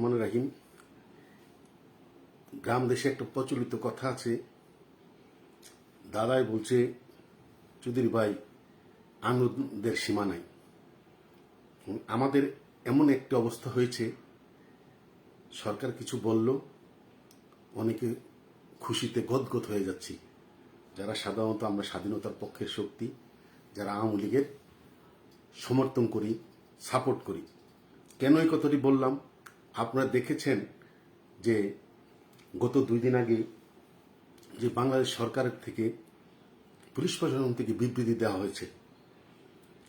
মনে রাখিন, গ্রাম দেশে একটা প্রচলিত কথা আছে। দাদাই বলছে চৌধুরী ভাই, আনন্দের সীমা নাই। আমাদের এমন একটি অবস্থা হয়েছে, সরকার কিছু বলল, অনেকে খুশিতে গদগদ হয়ে যাচ্ছি। যারা সাধারণত আমরা স্বাধীনতার পক্ষের শক্তি, যারা আওয়ামী লীগের সমর্থন করি, সাপোর্ট করি। কেন এই কথাটি বললাম? আপনারা দেখেছেন যে গত দুই দিন আগে যে বাংলাদেশ সরকারের থেকে, পুলিশ প্রশাসন থেকে বিবৃতি দেওয়া হয়েছে।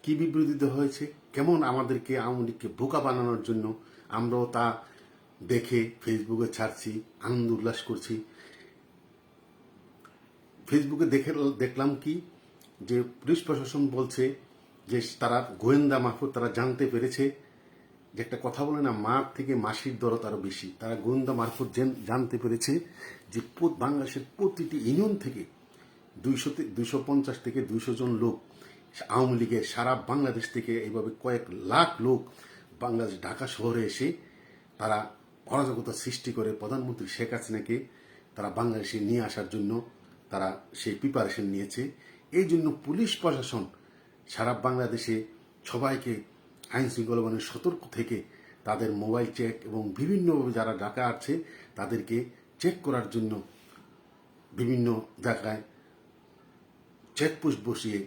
কি বিবৃতি দেওয়া হয়েছে? কেমন আমাদেরকে আওয়ামী লীগকে বোকা বানানোর জন্য আমরাও তা দেখে ফেসবুকে ছাড়ছি, আনন্দ উল্লাস করছি। ফেসবুকে দেখে দেখলাম কি, যে পুলিশ প্রশাসন বলছে যে তারা গোয়েন্দা মারফত তারা জানতে পেরেছে যে একটা কথা বলে না, মার থেকে মাসির দরদ আরও বেশি। তারা গোয়েন্দা মারফত জেন- জানতে পেরেছে যে বাংলাদেশের প্রতিটি ইউনিয়ন থেকে দুইশো দুইশো পঞ্চাশ থেকে দুইশো জন লোক, আওয়ামী লীগের সারা বাংলাদেশ থেকে এইভাবে কয়েক লাখ লোক বাংলাদেশ ঢাকা শহরে এসে তারা অরাজকতা সৃষ্টি করে। প্রধানমন্ত্রী শেখ হাসিনাকে তারা বাংলাদেশে নিয়ে আসার জন্য তারা সেই প্রিপারেশন নিয়েছে। এই জন্য পুলিশ প্রশাসন সারা বাংলাদেশে সবাইকে আইন শৃঙ্খলা বাহিনীর সতর্ক থেকে তাদের মোবাইল চেক এবং বিভিন্নভাবে যারা ডাকা আছে, তাদেরকে চেক করার জন্য বিভিন্ন জায়গায় চেকপোস্ট বসিয়ে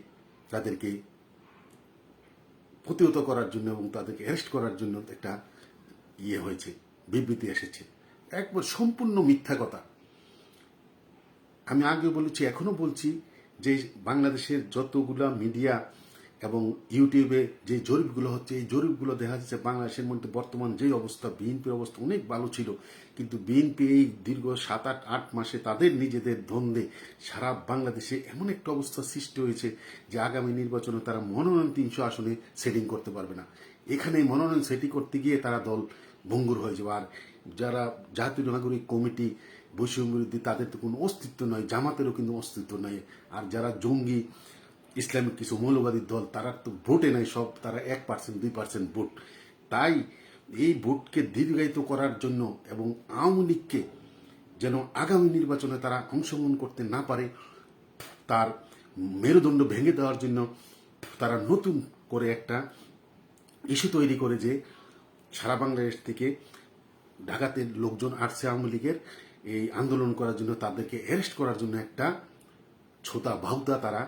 তাদেরকে প্রতিহত করার জন্য এবং তাদেরকে অ্যারেস্ট করার জন্য একটা ইয়ে হয়েছে, বিবৃতি এসেছে। একবার সম্পূর্ণ মিথ্যা কথা। আমি আগে বলেছি, এখনও বলছি যে বাংলাদেশের যতগুলা মিডিয়া এবং ইউটিউবে যে জরিপগুলো হচ্ছে, এই জরিপগুলো দেখা যাচ্ছে বাংলাদেশের মধ্যে বর্তমান যে অবস্থা, বিএনপির অবস্থা অনেক ভালো ছিল, কিন্তু বিএনপি এই দীর্ঘ সাত আট আট মাসে তাদের নিজেদের দ্বন্দ্বে সারা বাংলাদেশে এমন একটা অবস্থা সৃষ্টি হয়েছে যে আগামী নির্বাচনে তারা মনোনয়ন তিনশো আসনে সেটিং করতে পারবে না। এখানে মনোনয়ন সেটিং করতে গিয়ে তারা দল ভঙ্গুর হয়ে যাবে। আর যারা জাতীয় নাগরিক কমিটি, বৈষম্য বিরোধী, তাদের তো কোনো অস্তিত্ব নয়, জামাতেরও কিন্তু অস্তিত্ব নয়। আর যারা জঙ্গি ইসলামিক কিছু মৌলবাদী দল, তারা তো ভোটে নাই, সব তারা এক পার্সেন্ট দুই পার্সেন্ট ভোট। তাই এই ভোটকে দীর্ঘায়িত করার জন্য এবং আওয়ামী লীগকে যেন আগামী নির্বাচনে তারা অংশগ্রহণ করতে না পারে, তার মেরুদণ্ড ভেঙে দেওয়ার জন্য তারা নতুন করে একটা ইস্যু তৈরি করে যে সারা বাংলাদেশ থেকে ঢাকাতে লোকজন আসছে আওয়ামী লীগের, এই আন্দোলন করার জন্য তাদেরকে অ্যারেস্ট করার জন্য একটা ছোতা ভাউতা তারা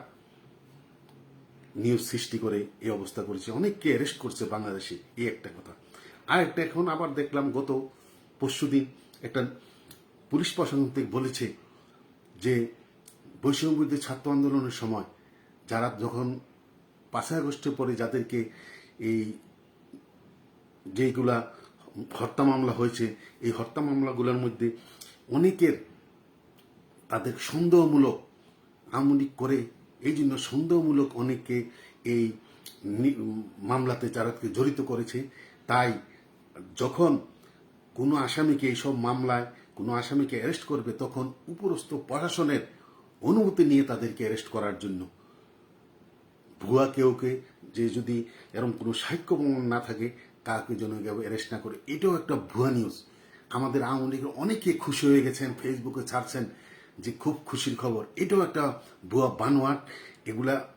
নিউজ সৃষ্টি করে এই অবস্থা করেছে। অনেককে অ্যারেস্ট করছে বাংলাদেশে, এই একটা কথা। আর একটা এখন আবার দেখলাম গত পরশুদিন একটা পুলিশ প্রশাসন থেকে বলেছে যে বৈষম্য বিরোধী ছাত্র আন্দোলনের সময় যারা যখন পাঁচই আগস্টের পরে যাদেরকে এই যেইগুলা হত্যা মামলা হয়েছে, এই হত্যা মামলাগুলোর মধ্যে অনেকের তাদের সন্দেহমূলক আমলিক করে এই জন্য সন্দেহমূলক অনেককে এই মামলাতে যারাকে জড়িত করেছে। তাই যখন কোনো আসামিকে এইসব মামলায়, কোনো আসামিকে অ্যারেস্ট করবে, তখন উপরস্থ প্রশাসনের অনুমতি নিয়ে তাদেরকে অ্যারেস্ট করার জন্য। ভুয়া কেউকে যে যদি এরকম কোনো সাক্ষ্য প্রমাণ না থাকে, কাউকে যেন অ্যারেস্ট না করে, এটাও একটা ভুয়া নিউজ আমাদের আওয়ামী লীগের অনেকে খুশি হয়ে গেছেন ফেসবুকে ছাড়ছেন যে খুব খুশির খবর। এটাও একটা ভুয়া বানোয়াট। এগুলা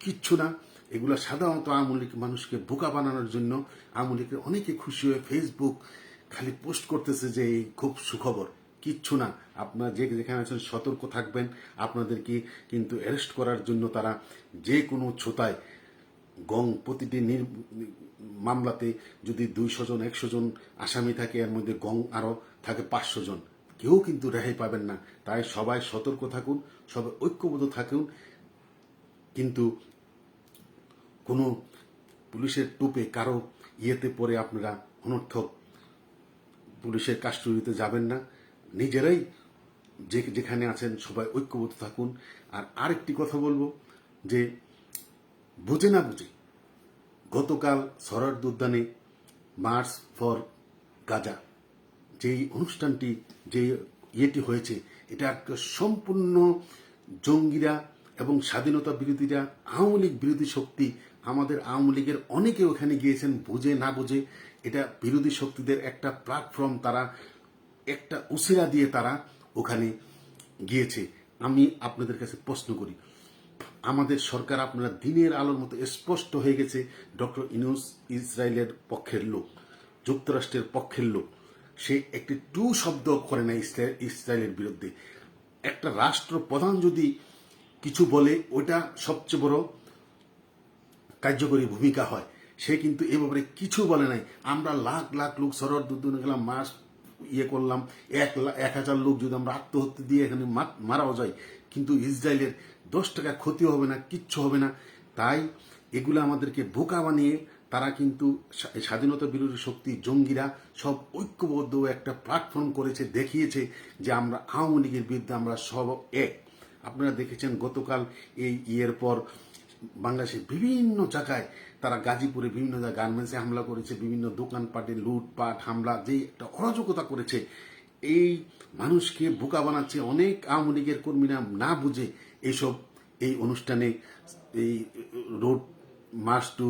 কিচ্ছু না। এগুলা সাধারণত আওয়ামী মানুষকে বোকা বানানোর জন্য আওয়ামী লীগের অনেকে খুশি হয়ে ফেসবুক খালি পোস্ট করতেছে যে এই খুব সুখবর। কিচ্ছু না। আপনারা যে যেখানে আছেন সতর্ক থাকবেন। আপনাদেরকে কিন্তু অ্যারেস্ট করার জন্য তারা যে কোনো ছোতায় গং প্রতিটি মামলাতে যদি দুইশো জন, একশো জন আসামি থাকে, এর মধ্যে গং আরও থাকে পাঁচশো জন। কেউ কিন্তু রেহাই পাবেন না। তাই সবাই সতর্ক থাকুন, সবাই ঐক্যবদ্ধ থাকুন। কিন্তু কোনো পুলিশের টুপে কারও ইয়েতে পরে আপনারা অনর্থক পুলিশের কাস্টডিতে যাবেন না। নিজেরাই যে, যেখানে আছেন সবাই ঐক্যবদ্ধ থাকুন। আর আরেকটি কথা বলব যে, বুঝে না বুঝে গতকাল সরার উদ্যানে মার্চ ফর গাজা। যেই অনুষ্ঠানটি, যে ইয়েটি হয়েছে, এটা একটা সম্পূর্ণ জঙ্গিরা এবং স্বাধীনতা বিরোধীরা, আওয়ামী লীগ বিরোধী শক্তি, আমাদের আওয়ামী লীগের অনেকে ওখানে গিয়েছেন, বুঝে না বুঝে, এটা বিরোধী শক্তিদের একটা প্ল্যাটফর্ম তারা একটা উসিরা দিয়ে তারা ওখানে গিয়েছে। আমি আপনাদের কাছে প্রশ্ন করি, আমাদের সরকার আপনারা দিনের আলোর মতো স্পষ্ট হয়ে গেছে, ডক্টর ইনুস ইসরায়েলের পক্ষের লোক, যুক্তরাষ্ট্রের পক্ষের লোক সে একটি টু শব্দ করে না ইসরা- ইসরায়েলের বিরুদ্ধে। একটা রাষ্ট্র প্রধান যদি কিছু বলে ওটা সবচেয়ে বড় কার্যকরী ভূমিকা হয়। সে কিন্তু এ ব্যাপারে কিছু বলে নাই। আমরা লাখ লাখ লোক সরর দুদিন গেলাম মাস ইয়ে করলাম, এক এক হাজার লোক যদি আমরা আত্মহত্যা দিয়ে এখানে মারাও যায়, কিন্তু ইসরায়েলের দশ টাকা ক্ষতি হবে না, কিচ্ছু হবে না। তাই এগুলো আমাদেরকে বোকা বানিয়ে তারা কিন্তু স্বাধীনতা বিরোধী শক্তি, জঙ্গিরা সব ঐক্যবদ্ধ একটা প্ল্যাটফর্ম করেছে, দেখিয়েছে যে আমরা আওয়ামী লীগের বিরুদ্ধে আমরা সব এক। আপনারা দেখেছেন গতকাল এই ইয়ের পর বাংলাদেশের বিভিন্ন জায়গায় তারা গাজীপুরে বিভিন্ন জায়গায় গার্মেন্টসে হামলা করেছে, বিভিন্ন দোকানপাটে লুটপাট, হামলা যে একটা অরাজকতা করেছে, এই মানুষকে বোকা বানাচ্ছে অনেক আওয়ামী লীগের কর্মীরা না বুঝে এইসব এই অনুষ্ঠানে এই রোড মার্চ টু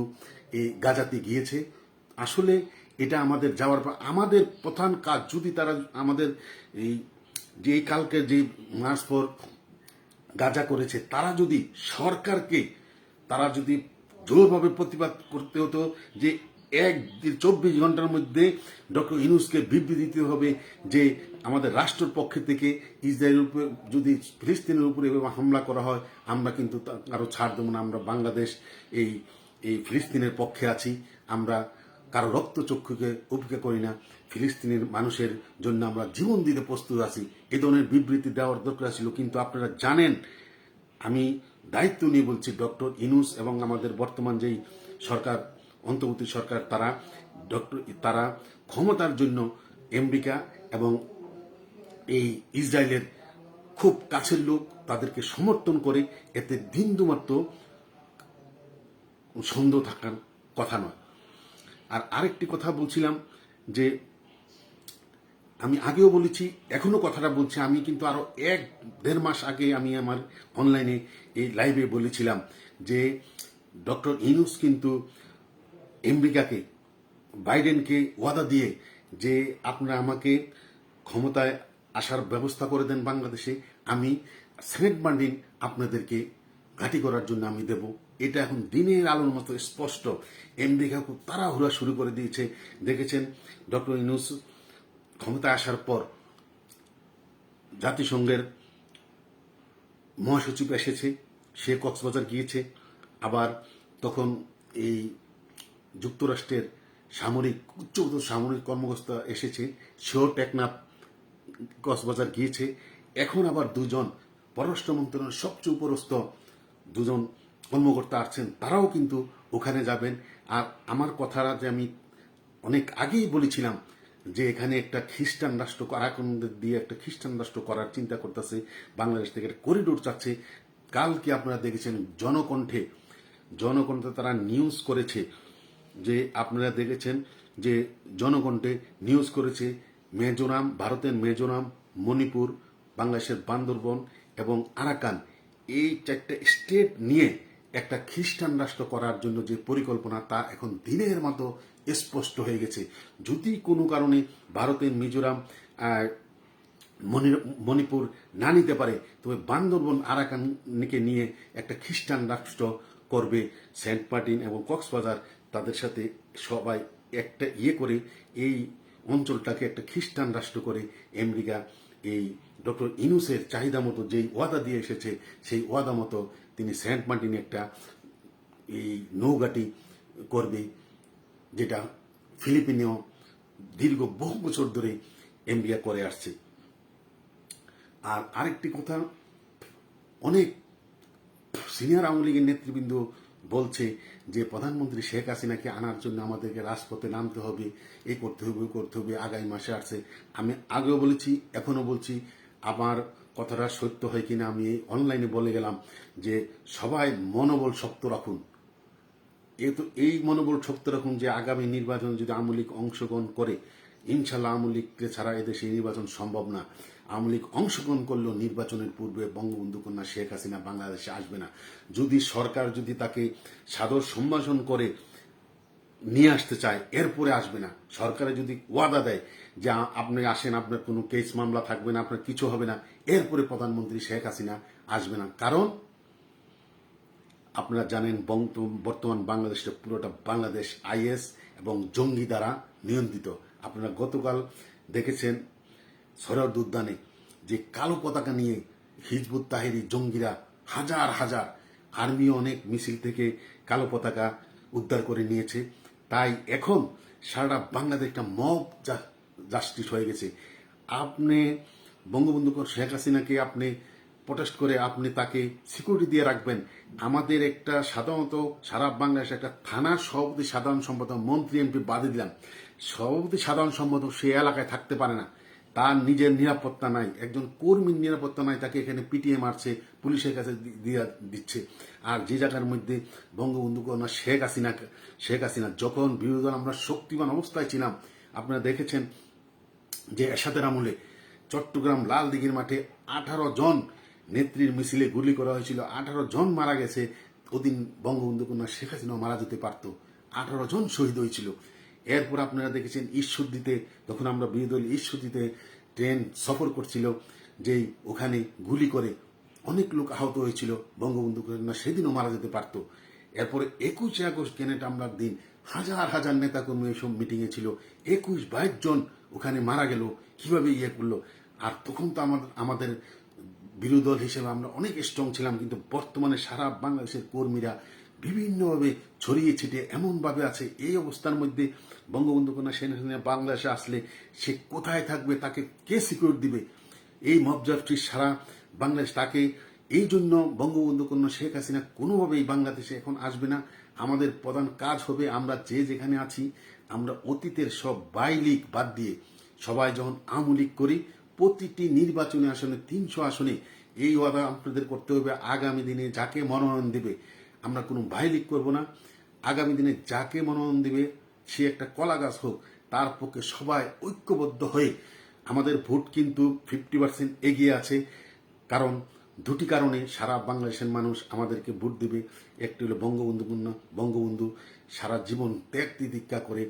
এই গাজাতে গিয়েছে। আসলে এটা আমাদের যাওয়ার পর, আমাদের প্রধান কাজ যদি তারা আমাদের এই যে কালকে যে মার্চ ফর গাজা করেছে, তারা যদি সরকারকে, তারা যদি জোরভাবে প্রতিবাদ করতে হতো যে এক চব্বিশ ঘণ্টার মধ্যে ডক্টর ইনুসকে বিবৃতি দিতে হবে যে আমাদের রাষ্ট্রের পক্ষ থেকে ইসরায়েলের উপরে, যদি ফিলিস্তিনের উপরে হামলা করা হয়, আমরা কিন্তু কারও ছাড় দেবো না। আমরা বাংলাদেশ এই এই ফিলিস্তিনের পক্ষে আছি, আমরা কারও রক্তচক্ষুকে উপেক্ষা করি না। ফিলিস্তিনের মানুষের জন্য আমরা জীবন দিতে প্রস্তুত আছি। এ ধরনের বিবৃতি দেওয়ার দরকার ছিল, কিন্তু আপনারা জানেন, আমি দায়িত্ব নিয়ে বলছি ডক্টর ইনুস এবং আমাদের বর্তমান যেই সরকার, অন্তর্বর্তী সরকার, তারা ডক্টর, তারা ক্ষমতার জন্য আমেরিকা এবং এই ইসরায়েলের খুব কাছের লোক, তাদেরকে সমর্থন করে, এতে বিন্দুমাত্র সন্দেহ থাকার কথা নয়। আর আরেকটি কথা বলছিলাম যে, আমি আগেও বলেছি, এখনও কথাটা বলছি, আমি কিন্তু আরও এক দেড় মাস আগে আমি আমার অনলাইনে এই লাইভে বলেছিলাম যে, ডক্টর ইনুস কিন্তু আমেরিকাকে, বাইডেনকে ওয়াদা দিয়ে যে, আপনারা আমাকে ক্ষমতায় আসার ব্যবস্থা করে দেন বাংলাদেশে, আমি সেনেট বান্ডিন আপনাদেরকে ঘাঁটি করার জন্য আমি দেব। এটা এখন দিনের আলোর মতো স্পষ্ট। আমেরিকা খুব তাড়াহুড়া শুরু করে দিয়েছে। দেখেছেন, ডক্টর ইনুস ক্ষমতায় আসার পর জাতিসংঘের মহাসচিব এসেছে, সে কক্সবাজার গিয়েছে। আবার তখন এই যুক্তরাষ্ট্রের সামরিক উচ্চপদ সামরিক কর্মকর্তা এসেছে, সেও টেকনাফ কক্সবাজার গিয়েছে। এখন আবার দুজন পররাষ্ট্র মন্ত্রণালয়ের সবচেয়ে উপরস্থ দুজন কর্মকর্তা আসছেন, তারাও কিন্তু ওখানে যাবেন। আর আমার কথাটা যে আমি অনেক আগেই বলেছিলাম যে এখানে একটা খ্রিস্টান রাষ্ট্র আরাকনদের দিয়ে একটা খ্রিস্টান রাষ্ট্র করার চিন্তা করতেছে, বাংলাদেশ থেকে একটা করিডোর চাচ্ছে। কালকে আপনারা দেখেছেন জনকণ্ঠে জনকণ্ঠে তারা নিউজ করেছে যে আপনারা দেখেছেন যে জনকণ্ঠে নিউজ করেছে মেজোরাম, ভারতের মেজোরাম, মণিপুর, বাংলাদেশের বান্দরবন এবং আরাকান। এই চারটে স্টেট নিয়ে একটা খ্রিস্টান রাষ্ট্র করার জন্য যে পরিকল্পনা তা এখন দিনের মতো স্পষ্ট হয়ে গেছে। যদি কোনো কারণে ভারতের মিজোরাম মণিপুর না নিতে পারে, তবে বান্দরবন আরাকানকে নিয়ে একটা খ্রিস্টান রাষ্ট্র করবে সেন্ট মার্টিন এবং কক্সবাজার, তাদের সাথে সবাই একটা ইয়ে করে এই অঞ্চলটাকে একটা খ্রিস্টান রাষ্ট্র করে আমেরিকা এই ডক্টর ইনুসের চাহিদা মতো যেই ওয়াদা দিয়ে এসেছে, সেই ওয়াদা মতো তিনি সেন্ট মার্টিনে একটা এই নৌঘাটি করবে, যেটা ফিলিপিনেও দীর্ঘ বহু বছর ধরে আমেরিকা করে আসছে। আর আরেকটি কথা, অনেক সিনিয়র আওয়ামী লীগের নেতৃবৃন্দ বলছে যে, প্রধানমন্ত্রী শেখ হাসিনাকে আনার জন্য আমাদেরকে রাজপথে নামতে হবে এই করতে হবে করতে হবে, আগামী মাসে আসছে। আমি আগেও বলেছি এখনও বলছি, আমার কথাটা সত্য হয় কিনা আমি অনলাইনে বলে গেলাম যে সবাই মনোবল শক্ত রাখুন। এ তো এই মনোবল শক্ত রাখুন যে আগামী নির্বাচন যদি আওয়ামী লীগ অংশগ্রহণ করে, ইনশাল্লাহ আওয়ামী লীগকে ছাড়া এদেশে নির্বাচন সম্ভব না। আওয়ামী লীগ অংশগ্রহণ করলেও নির্বাচনের পূর্বে বঙ্গবন্ধু কন্যা শেখ হাসিনা বাংলাদেশে আসবে না। যদি সরকার যদি তাকে সাদর সম্ভাষণ করে নিয়ে আসতে চায়, এরপরে আসবে না। সরকারে যদি ওয়াদা দেয় যে আপনি আসেন, আপনার কোনো কেস মামলা থাকবে না, আপনার কিছু হবে না, এরপরে প্রধানমন্ত্রী শেখ হাসিনা আসবে না। কারণ আপনারা জানেন বর্তমান বাংলাদেশের পুরোটা বাংলাদেশ আইএস এবং জঙ্গি দ্বারা নিয়ন্ত্রিত। আপনারা গতকাল দেখেছেন সরদ উদ্যানে যে কালো পতাকা নিয়ে হিজবুত তাহেরি জঙ্গিরা হাজার হাজার আর্মি অনেক মিছিল থেকে কালো পতাকা উদ্ধার করে নিয়েছে। তাই এখন সারা বাংলাদেশ একটা মব জাস্টিস হয়ে গেছে। আপনি বঙ্গবন্ধু শেখ হাসিনাকে আপনি প্রটেস্ট করে আপনি তাকে সিকিউরিটি দিয়ে রাখবেন। আমাদের একটা সাধারণত সারা বাংলাদেশে একটা থানার সভাপতি সাধারণ সম্পাদক মন্ত্রী এমপি বাদে দিলাম। সভাপতি সাধারণ সম্পাদক সে এলাকায় থাকতে পারে না। তার নিজের নিরাপত্তা নাই। একজন কর্মীর নিরাপত্তা নাই, তাকে এখানে পিটিয়ে মারছে, পুলিশের কাছে দিয়া দিচ্ছে। আর যে জায়গার মধ্যে বঙ্গবন্ধু কন্যা শেখ হাসিনা শেখ হাসিনা যখন বিরোধী দল আমরা শক্তিমান অবস্থায় ছিলাম, আপনারা দেখেছেন যে এরশাদের আমলে চট্টগ্রাম লাল দিঘির মাঠে আঠারো জন নেত্রীর মিছিলে গুলি করা হয়েছিল। আঠারো জন মারা গেছে। ওদিন বঙ্গবন্ধু কন্যা শেখ হাসিনাও মারা যেতে পারতো। আঠারো জন শহীদ হয়েছিল। এরপর আপনারা দেখেছেন ঈশ্বরদীতে তখন আমরা বিরোধী দল ঈশ্বরদীতে ট্রেন সফর করছিল, যেই ওখানে গুলি করে অনেক লোক আহত হয়েছিল, বঙ্গবন্ধু কন্যা সেদিনও মারা যেতে পারতো। এরপরে একুশে আগস্ট কেনেট আমলার দিন হাজার হাজার নেতাকর্মী এসব মিটিংয়ে ছিল, একুশ বাইশ জন ওখানে মারা গেল, কীভাবে ইয়ে করল? আর তখন তো আমাদের আমাদের বিরোধী দল হিসেবে আমরা অনেক স্ট্রং ছিলাম, কিন্তু বর্তমানে সারা বাংলাদেশের কর্মীরা বিভিন্নভাবে ছড়িয়ে ছিটিয়ে এমনভাবে আছে। এই অবস্থার মধ্যে বঙ্গবন্ধু কন্যা সেনা বাংলাদেশে আসলে সে কোথায় থাকবে, তাকে কে সিকিউর দিবে? এই মবজাবটি সারা বাংলাদেশ তাকে এই জন্য বঙ্গবন্ধু কন্যা শেখ হাসিনা কোনোভাবেই বাংলাদেশে এখন আসবে না। আমাদের প্রধান কাজ হবে আমরা যে যেখানে আছি, আমরা অতীতের সব বাইলিক বাদ দিয়ে সবাই যখন আমলিক করি, প্রতিটি নির্বাচনী আসনে তিনশো আসনে এই ওয়াদা আপনাদের করতে হবে। আগামী দিনে যাকে মনোনয়ন দেবে আমরা কোনো বাইলিক করব না। আগামী দিনে যাকে মনোনয়ন দিবে, সে একটা কলা গাছ হোক, তার পক্ষে সবাই ঐক্যবদ্ধ হয়ে আমাদের ভোট কিন্তু ফিফটি পার্সেন্ট এগিয়ে আছে। কারণ দুটি কারণে সারা বাংলাদেশের মানুষ আমাদেরকে ভোট দেবে। একটি হলো বঙ্গবন্ধুপূর্ণ বঙ্গবন্ধু সারা জীবন ত্যাগ তিতিক্ষা করে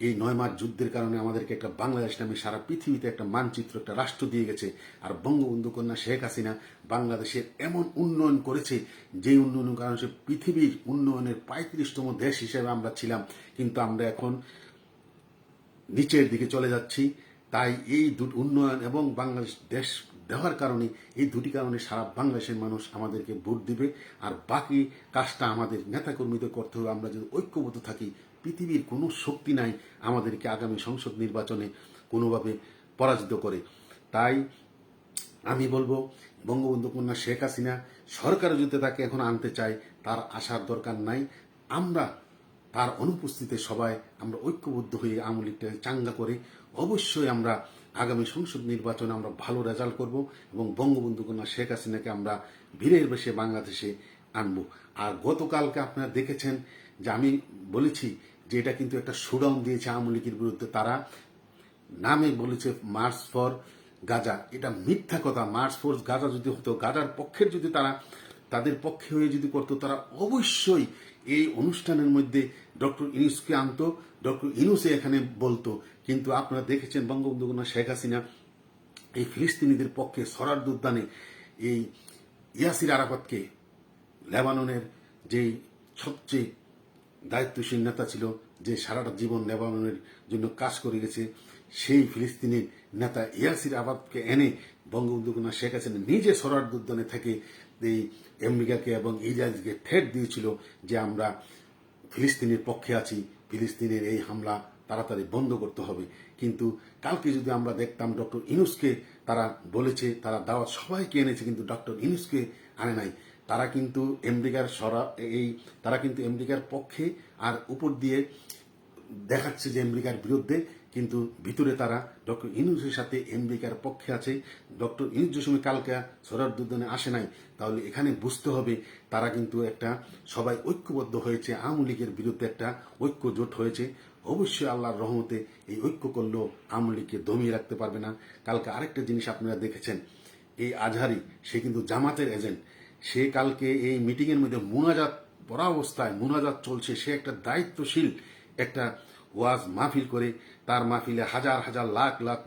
এই নয় মাস যুদ্ধের কারণে আমাদেরকে একটা বাংলাদেশ নামে সারা পৃথিবীতে একটা মানচিত্র, একটা রাষ্ট্র দিয়ে গেছে। আর বঙ্গবন্ধু কন্যা শেখ হাসিনা বাংলাদেশের এমন উন্নয়ন করেছে যে উন্নয়নের কারণে সে পৃথিবীর উন্নয়নের পঁয়ত্রিশতম দেশ হিসেবে আমরা ছিলাম। কিন্তু আমরা এখন নিচের দিকে চলে যাচ্ছি। তাই এই উন্নয়ন এবং বাংলাদেশ দেশ দেওয়ার কারণে এই দুটি কারণে সারা বাংলাদেশের মানুষ আমাদেরকে ভোট দিবে। আর বাকি কাজটা আমাদের নেতাকর্মীদের করতে হবে। আমরা যদি ঐক্যবদ্ধ থাকি পৃথিবীর কোনো শক্তি নাই আমাদেরকে আগামী সংসদ নির্বাচনে কোনোভাবে পরাজিত করে। তাই আমি বলব, বঙ্গবন্ধু কন্যা শেখ হাসিনা সরকার যদি তাকে এখন আনতে চায়, তার আসার দরকার নাই। আমরা তার অনুপস্থিতিতে সবাই আমরা ঐক্যবদ্ধ হয়ে আওয়ামী চাঙ্গা করে অবশ্যই আমরা আগামী সংসদ নির্বাচনে আমরা ভালো রেজাল্ট করব এবং বঙ্গবন্ধু কন্যা শেখ হাসিনাকে আমরা বীরের বেশে বাংলাদেশে আনব। আর গতকালকে আপনারা দেখেছেন যে আমি বলেছি যে এটা কিন্তু একটা শোডাউন দিয়েছে আওয়ামী লীগের বিরুদ্ধে, তারা নামে বলেছে মার্চ ফর গাজা। এটা মিথ্যা কথা। মার্চ ফর গাজা যদি হতো, গাজার পক্ষের যদি তারা, তাদের পক্ষে হয়ে যদি করতো, তারা অবশ্যই এই অনুষ্ঠানের মধ্যে ডক্টর ইনুসকে আনতো, ডক্টর ইনুসে এখানে বলতো। কিন্তু আপনারা দেখেছেন বঙ্গবন্ধু শেখ হাসিনা এই ফিলিস্তিনিদের পক্ষে সরার উদ্যানে এই ইয়াসির আরাফাতকে, লেবাননের যেই সবচেয়ে দায়িত্বশীল নেতা ছিল যে সারাটা জীবন লেবাননের জন্য কাজ করে গেছে, সেই ফিলিস্তিনের নেতা ইয়াসির আবাদকে এনে বঙ্গবন্ধু কন্যা শেখ হাসিনা নিজে সরার উদ্যানে থেকে এই আমেরিকাকে এবং ইসরায়েলকে ঠেট দিয়েছিল যে আমরা ফিলিস্তিনের পক্ষে আছি, ফিলিস্তিনের এই হামলা তাড়াতাড়ি বন্ধ করতে হবে। কিন্তু কালকে যদি আমরা দেখতাম ডক্টর ইনুসকে তারা বলেছে, তারা দাওয়াত সবাইকে এনেছে, কিন্তু ডক্টর ইনুসকে আনে নাই। তারা কিন্তু আমেরিকার সরা এই তারা কিন্তু আমেরিকার পক্ষে আর উপর দিয়ে দেখাচ্ছে যে আমেরিকার বিরুদ্ধে, কিন্তু ভিতরে তারা ডক্টর ইনুসের সাথে আমেরিকার পক্ষে আছে। ডক্টর ইনুস যে কালকে সরার দুর্দনে আসে নাই। তাহলে এখানে বুঝতে হবে তারা কিন্তু একটা সবাই ঐক্যবদ্ধ হয়েছে। আওয়ামী লীগের বিরুদ্ধে একটা ঐক্য জোট হয়েছে। অবশ্যই আল্লাহর রহমতে এই ঐক্য করলেও আওয়ামী লীগকে দমিয়ে রাখতে পারবে না। কালকে আরেকটা জিনিস আপনারা দেখেছেন। এই আজহারি, সে কিন্তু জামাতের এজেন্ট সে কালকে এই মিটিংয়ের মধ্যে মুনাজাত পড়া অবস্থায় মুনাজাত চলছে। সে একটা দায়িত্বশীল একটা ওয়াজ মাহফিল করে, তার মাহফিলে হাজার হাজার লাখ লাখ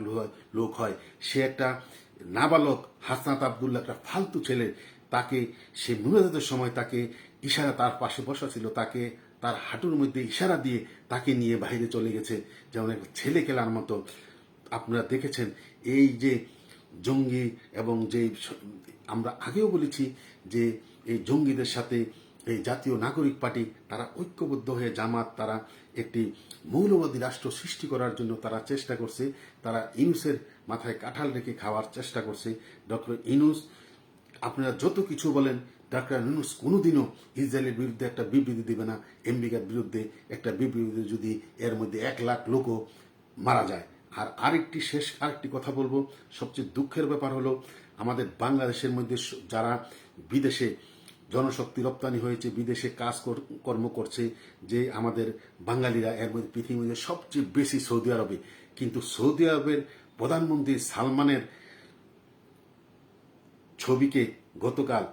লোক হয়। সে একটা নাবালক হাসনাত আবদুল্লাহ, একটা ফালতু ছেলে, তাকে সে মুনাজাতের সময় তাকে ইশারা তার পাশে বসা ছিল, তাকে তার হাঁটুর মধ্যে ইশারা দিয়ে তাকে নিয়ে বাইরে চলে গেছে। যেমন একটা ছেলে খেলার মতো। আপনারা দেখেছেন, এই যে জঙ্গি এবং যে আমরা আগেও বলেছি যে এই জঙ্গিদের সাথে এই জাতীয় নাগরিক পার্টি, তারা ঐক্যবদ্ধ হয়ে জামাত, তারা একটি মৌলবাদী রাষ্ট্র সৃষ্টি করার জন্য তারা চেষ্টা করছে। তারা ইনুসের মাথায় কাঁঠাল রেখে খাওয়ার চেষ্টা করছে। ডক্টর ইনুস, আপনারা যত কিছু বলেন ডাক্তার ইউনুস কোনোদিনও ইসরায়েলের বিরুদ্ধে একটা বিবৃতি দিবে না। আমেরিকার বিরুদ্ধে একটা বিবৃতি যদি এর মধ্যে এক লাখ লোকও মারা যায়। আর আরেকটি শেষ আরেকটি কথা বলব। সবচেয়ে দুঃখের ব্যাপার হলো আমাদের বাংলাদেশের মধ্যে যারা বিদেশে জনশক্তি রপ্তানি হয়েছে, বিদেশে কাজ কর- কর্ম করছে, যে আমাদের বাঙালিরা এর মধ্যে পৃথিবীর মধ্যে সবচেয়ে বেশি সৌদি আরবে। কিন্তু সৌদি আরবের প্রধানমন্ত্রী সালমানের ছবিকে গতকাল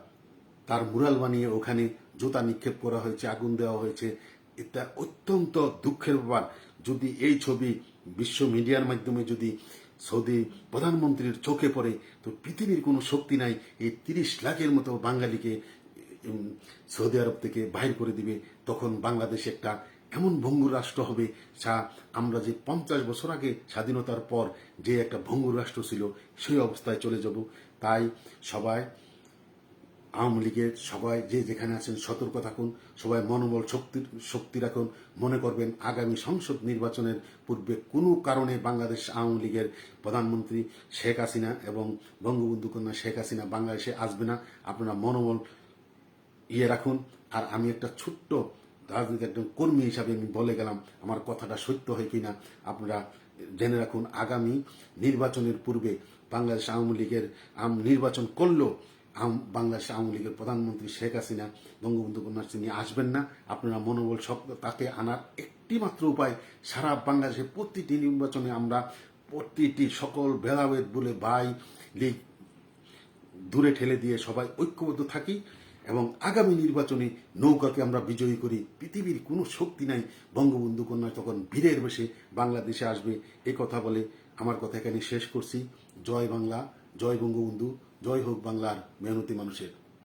তার মুরাল বানিয়ে ওখানে জুতা নিক্ষেপ করা হয়েছে, আগুন দেওয়া হয়েছে। এটা অত্যন্ত দুঃখের ব্যাপার। যদি এই ছবি বিশ্ব মিডিয়ার মাধ্যমে যদি সৌদি প্রধানমন্ত্রীর চোখে পড়ে তো পৃথিবীর কোনো শক্তি নাই, এই তিরিশ লাখের মতো বাঙালিকে সৌদি আরব থেকে বাহির করে দিবে। তখন বাংলাদেশ একটা এমন ভঙ্গুর রাষ্ট্র হবে যা আমরা যে পঞ্চাশ বছর আগে স্বাধীনতার পর যে একটা ভঙ্গুর রাষ্ট্র ছিল, সেই অবস্থায় চলে যাব। তাই সবাই আওয়ামী লীগের সবাই যে যেখানে আছেন, সতর্ক থাকুন, সবাই মনোবল শক্তি শক্তি রাখুন। মনে করবেন আগামী সংসদ নির্বাচনের পূর্বে কোনো কারণে বাংলাদেশ আওয়ামী লীগের প্রধানমন্ত্রী শেখ হাসিনা এবং বঙ্গবন্ধু কন্যা শেখ হাসিনা বাংলাদেশে আসবে না। আপনারা মনোবল ইয়ে রাখুন। আর আমি একটা ছোট্ট রাজনীতি একজন কর্মী হিসাবে আমি বলে গেলাম, আমার কথাটা সত্য হয় কিনা আপনারা জেনে রাখুন। আগামী নির্বাচনের পূর্বে বাংলাদেশ আওয়ামী লীগের নির্বাচন করলেও বাংলাদেশ আওয়ামী লীগের প্রধানমন্ত্রী শেখ হাসিনা, বঙ্গবন্ধু কন্যা তিনি আসবেন না। আপনারা মনোবল শক্ত তাকে আনার একটি মাত্র উপায়, সারা বাংলাদেশে প্রতিটি নির্বাচনে আমরা প্রতিটি সকল ভেদাভেদ বলে ভাই লীগ দূরে ঠেলে দিয়ে সবাই ঐক্যবদ্ধ থাকি এবং আগামী নির্বাচনে নৌকাকে আমরা বিজয়ী করি। পৃথিবীর কোনো শক্তি নাই। বঙ্গবন্ধু কন্যা তখন বীরের বেশে বাংলাদেশে আসবে। এ কথা বলে আমার কথা এখানে শেষ করছি। জয় বাংলা, জয় বঙ্গবন্ধু। জয় হোক বাংলার মেহনতি মানুষের।